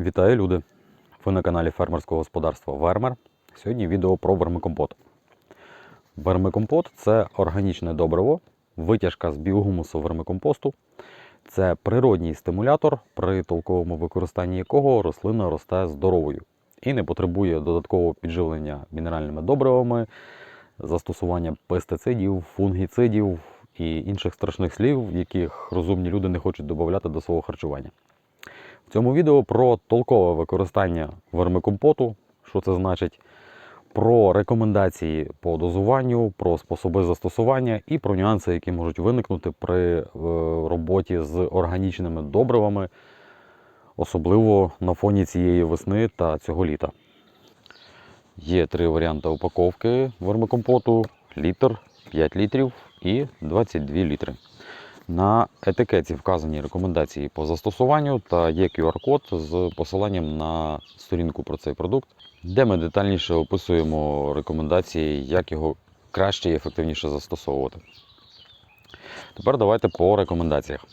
Вітаю, люди! Ви на каналі фермерського господарства Вермер. Сьогодні відео про вермикомпот. Вермикомпот це органічне добриво, витяжка з біогумусу вермикомпосту. Це природній стимулятор, при толковому використанні якого рослина росте здоровою і не потребує додаткового підживлення мінеральними добривами, застосування пестицидів, фунгіцидів і інших страшних слів, яких розумні люди не хочуть додати до свого харчування. В цьому відео про толкове використання вермикомпоту, що це значить, про рекомендації по дозуванню, про способи застосування і про нюанси, які можуть виникнути при е, роботі з органічними добривами, особливо на фоні цієї весни та цього літа. Є три варіанти упаковки вермикомпоту: літр, 5 літрів і 22 літри. На етикетці вказані рекомендації по застосуванню та є QR-код з посиланням на сторінку про цей продукт, де ми детальніше описуємо рекомендації, як його краще і ефективніше застосовувати. Тепер давайте по рекомендаціях.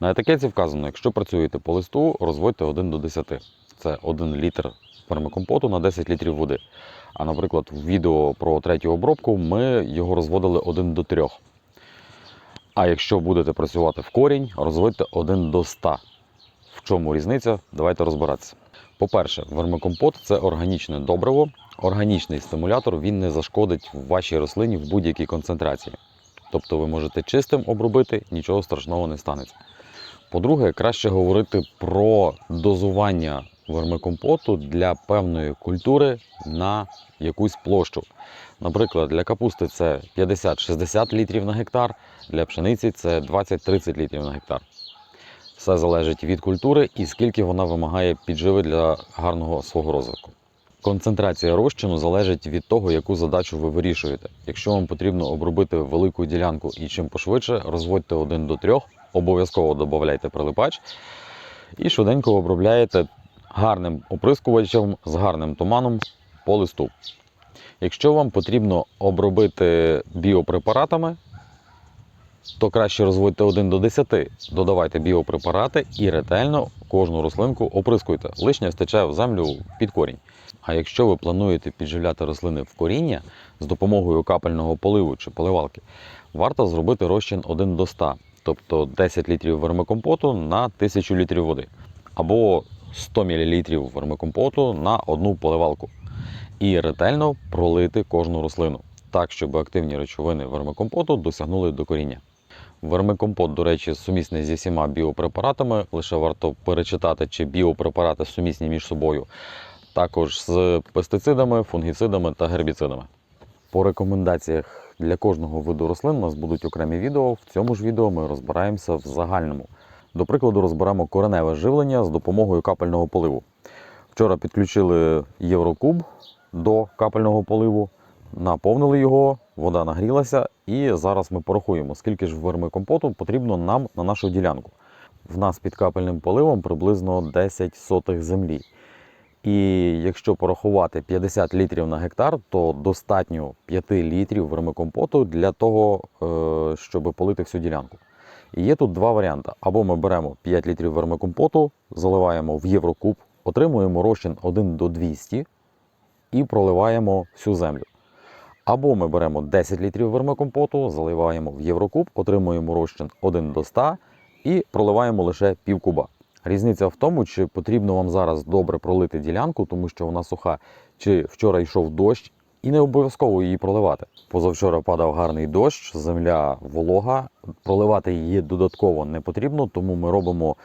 На етикетці вказано, якщо працюєте по листу, розводьте 1 до 10. Це 1 літр вермикомпоту на 10 літрів води. А наприклад, в відео про третю обробку ми його розводили 1 до 3. А якщо будете працювати в корінь, розводьте 1 до 100. В чому різниця? Давайте розбиратися. По-перше, вермикомпот це органічне добриво, органічний стимулятор, він не зашкодить вашій рослині в будь-якій концентрації. Тобто ви можете чистим обробити, нічого страшного не станеться. По-друге, краще говорити про дозування вермикомпоту для певної культури на якусь площу. Наприклад, для капусти це 50-60 літрів на гектар, для пшениці це 20-30 літрів на гектар. Все залежить від культури і скільки вона вимагає підживи для гарного свого розвитку. Концентрація розчину залежить від того, яку задачу ви вирішуєте. Якщо вам потрібно обробити велику ділянку і чим пошвидше, розводьте 1 до 3, обов'язково додавайте прилипач і швиденько обробляєте гарним оприскувачем з гарним туманом по листу. Якщо вам потрібно обробити біопрепаратами, то краще розводьте 1 до 10, додавайте біопрепарати і ретельно кожну рослинку оприскуйте. Лишнє стече в землю під корінь. А якщо ви плануєте підживляти рослини в коріння з допомогою капельного поливу чи поливалки, варто зробити розчин 1 до 100, тобто 10 літрів вермикомпоту на 1000 літрів води, або 100 мл вермикомпоту на одну поливалку. І ретельно пролити кожну рослину, так, щоб активні речовини вермикомпоту досягнули до коріння. Вермикомпот, до речі, сумісний зі всіма біопрепаратами, лише варто перечитати, чи біопрепарати сумісні між собою, також з пестицидами, фунгіцидами та гербіцидами. По рекомендаціях для кожного виду рослин у нас будуть окремі відео. В цьому ж відео ми розбираємося в загальному. До прикладу, розберемо кореневе живлення з допомогою капельного поливу. Вчора підключили Єврокуб до капельного поливу, наповнили його, вода нагрілася, і зараз ми порахуємо, скільки ж вермикомпоту потрібно нам на нашу ділянку. В нас під капельним поливом приблизно 10 сотих землі. І якщо порахувати 50 літрів на гектар, то достатньо 5 літрів вермикомпоту для того, е, щоб полити всю ділянку. І є тут два варіанти. Або ми беремо 5 літрів вермикомпоту, заливаємо в Єврокуб, отримуємо розчин 1 до 200 і проливаємо всю землю. Або ми беремо 10 літрів вермикомпоту, заливаємо в Єврокуб, отримуємо розчин 1 до 100 і проливаємо лише пів куба. Різниця в тому, чи потрібно вам зараз добре пролити ділянку, тому що вона суха, чи вчора йшов дощ, і не обов'язково її проливати. Позавчора падав гарний дощ, земля волога. Проливати її додатково не потрібно, тому ми робимо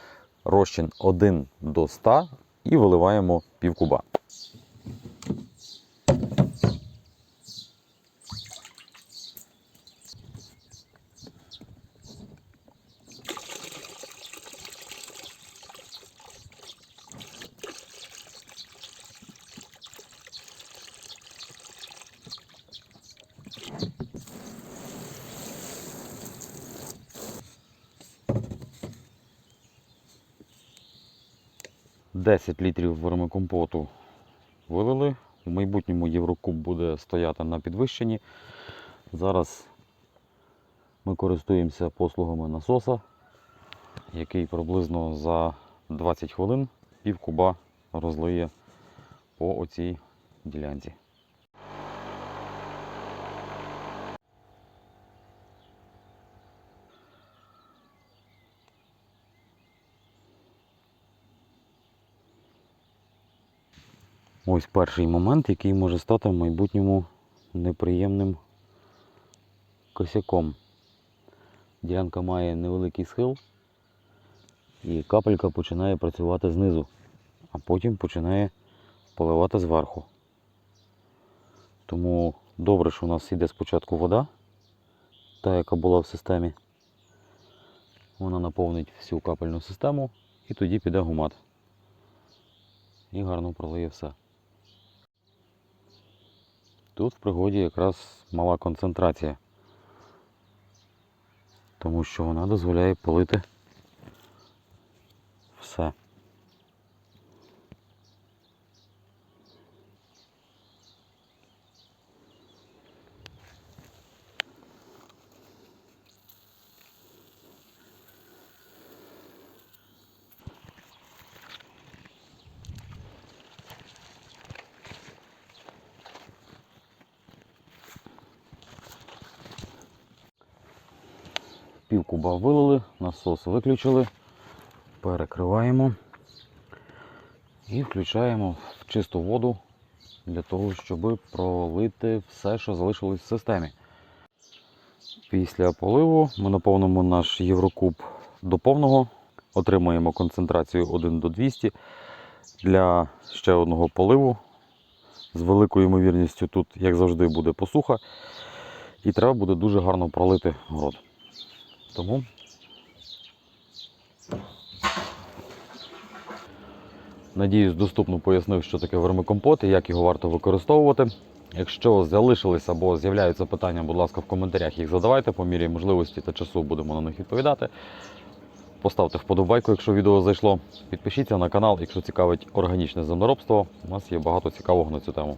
розчин 1 до 100 і виливаємо пів куба. – 10 літрів вермикомпоту вилили. В майбутньому Єврокуб буде стояти на підвищенні. Зараз ми користуємося послугами насоса, який приблизно за 20 хвилин пів куба розлиє по оцій ділянці. Ось перший момент, який може стати в майбутньому неприємним косяком. Ділянка має невеликий схил, і капелька починає працювати знизу, а потім починає поливати зверху. Тому добре, що у нас йде спочатку вода, та яка була в системі. Вона наповнить всю капельну систему і тоді піде гумат. І гарно пролиє все. Тут в пригоді якраз мала концентрація, тому що вона дозволяє полити все. Пів куба вилили, насос виключили, перекриваємо і включаємо в чисту воду для того, щоб пролити все, що залишилось в системі. Після поливу ми наповнимо наш Єврокуб до повного, отримаємо концентрацію 1 до 200 для ще одного поливу. З великою ймовірністю тут, як завжди, буде посуха, і треба буде дуже гарно пролити город. Тому надіюсь, доступно пояснив, що таке вермикомпот і як його варто використовувати. Якщо залишились або з'являються питання, будь ласка, в коментарях їх задавайте, по мірі можливості та часу будемо на них відповідати. Поставте вподобайку, якщо відео зайшло. Підпишіться на канал, якщо цікавить органічне землеробство. У нас є багато цікавого на цю тему.